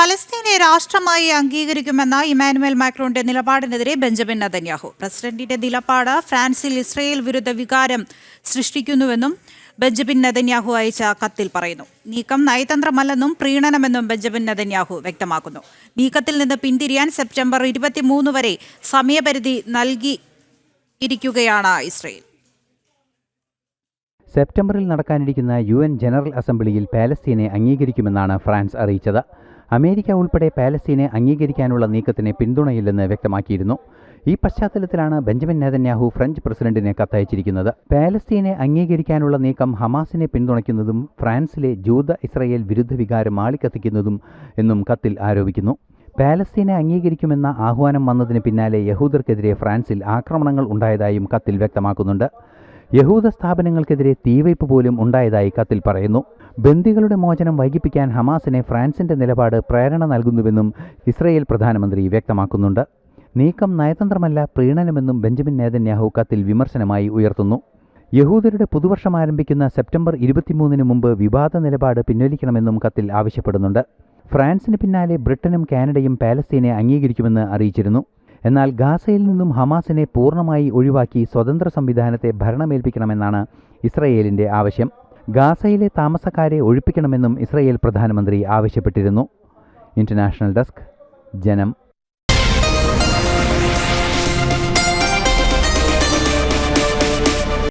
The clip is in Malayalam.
പലസ്തീനെ രാഷ്ട്രമായി അംഗീകരിക്കുമെന്ന ഇമാനുവൽ മാക്രോന്റെ നിലപാടിനെതിരെ ബെഞ്ചമിൻ നതന്യാഹു. പ്രസിഡന്റിന്റെ നിലപാട് ഫ്രാൻസിൽ ഇസ്രയേൽ വിരുദ്ധ വികാരം സൃഷ്ടിക്കുന്നുവെന്നും ബെഞ്ചമിൻ നെതന്യാഹു അയച്ച കത്തിൽ പറയുന്നു. നീക്കം നയതന്ത്രമല്ലെന്നും പ്രീണനമെന്നും ബെഞ്ചമിൻ നെതന്യാഹു വ്യക്തമാക്കുന്നു. നീക്കത്തിൽ നിന്ന് പിന്തിരിയാൻ സെപ്റ്റംബർ ഇരുപത്തിമൂന്ന് വരെ സമയപരിധി നൽകി ഇരിക്കുകയാണ് ഇസ്രയേൽ. സെപ്റ്റംബറിൽ നടക്കാനിരിക്കുന്ന യു എൻ ജനറൽ അസംബ്ലിയിൽ പാലസ്തീനെ അംഗീകരിക്കുമെന്നാണ് ഫ്രാൻസ് അറിയിച്ചത്. അമേരിക്ക ഉൾപ്പെടെ പാലസ്തീനെ അംഗീകരിക്കാനുള്ള നീക്കത്തിന് പിന്തുണയില്ലെന്ന് വ്യക്തമാക്കിയിരുന്നു. ഈ പശ്ചാത്തലത്തിലാണ് ബെഞ്ചമിൻ നെതന്യാഹു ഫ്രഞ്ച് പ്രസിഡന്റിനെ കത്തയച്ചിരിക്കുന്നത്. പാലസ്തീനെ അംഗീകരിക്കാനുള്ള നീക്കം ഹമാസിനെ പിന്തുണയ്ക്കുന്നതും ഫ്രാൻസിലെ ജൂത ഇസ്രയേൽ വിരുദ്ധ വികാരം ആളിക്കത്തിക്കുന്നതും എന്നും കത്തിൽ ആരോപിക്കുന്നു. പാലസ്തീനെ അംഗീകരിക്കുമെന്ന ആഹ്വാനം വന്നതിന് പിന്നാലെ യഹൂദർക്കെതിരെ ഫ്രാൻസിൽ ആക്രമണങ്ങൾ ഉണ്ടായതായും കത്തിൽ വ്യക്തമാക്കുന്നുണ്ട്. യഹൂദ സ്ഥാപനങ്ങൾക്കെതിരെ തീവയ്പ് പോലും ഉണ്ടായതായി കത്തിൽ പറയുന്നു. ബന്ദികളുടെ മോചനം വൈകിപ്പിക്കാൻ ഹമാസിനെ ഫ്രാൻസിന്റെ നിലപാട് പ്രേരണ നൽകുന്നുവെന്നും ഇസ്രയേൽ പ്രധാനമന്ത്രി വ്യക്തമാക്കുന്നുണ്ട്. നീക്കം നയതന്ത്രമല്ല പ്രീണനമെന്നും ബെഞ്ചമിൻ നേതന്യാഹു കത്തിൽ വിമർശനമായി ഉയർത്തുന്നു. യഹൂദരുടെ പുതുവർഷം ആരംഭിക്കുന്ന സെപ്റ്റംബർ ഇരുപത്തിമൂന്നിന് മുമ്പ് വിവാദ നിലപാട് പിൻവലിക്കണമെന്നും കത്തിൽ ആവശ്യപ്പെടുന്നുണ്ട്. ഫ്രാൻസിന് പിന്നാലെ ബ്രിട്ടനും കാനഡയും പാലസ്തീനെ അംഗീകരിക്കുമെന്ന് അറിയിച്ചിരുന്നു. എന്നാൽ ഗാസയിൽ നിന്നും ഹമാസിനെ പൂർണമായി ഒഴിവാക്കി സ്വതന്ത്ര സംവിധാനത്തെ ഭരണമേൽപ്പിക്കണമെന്നാണ് ഇസ്രയേലിന്റെ ആവശ്യം. ഗാസയിലെ താമസക്കാരെ ഒഴിപ്പിക്കണമെന്നും ഇസ്രയേൽ പ്രധാനമന്ത്രി ആവശ്യപ്പെട്ടിരുന്നു. ഇന്റർനാഷണൽ ഡെസ്ക് ജനം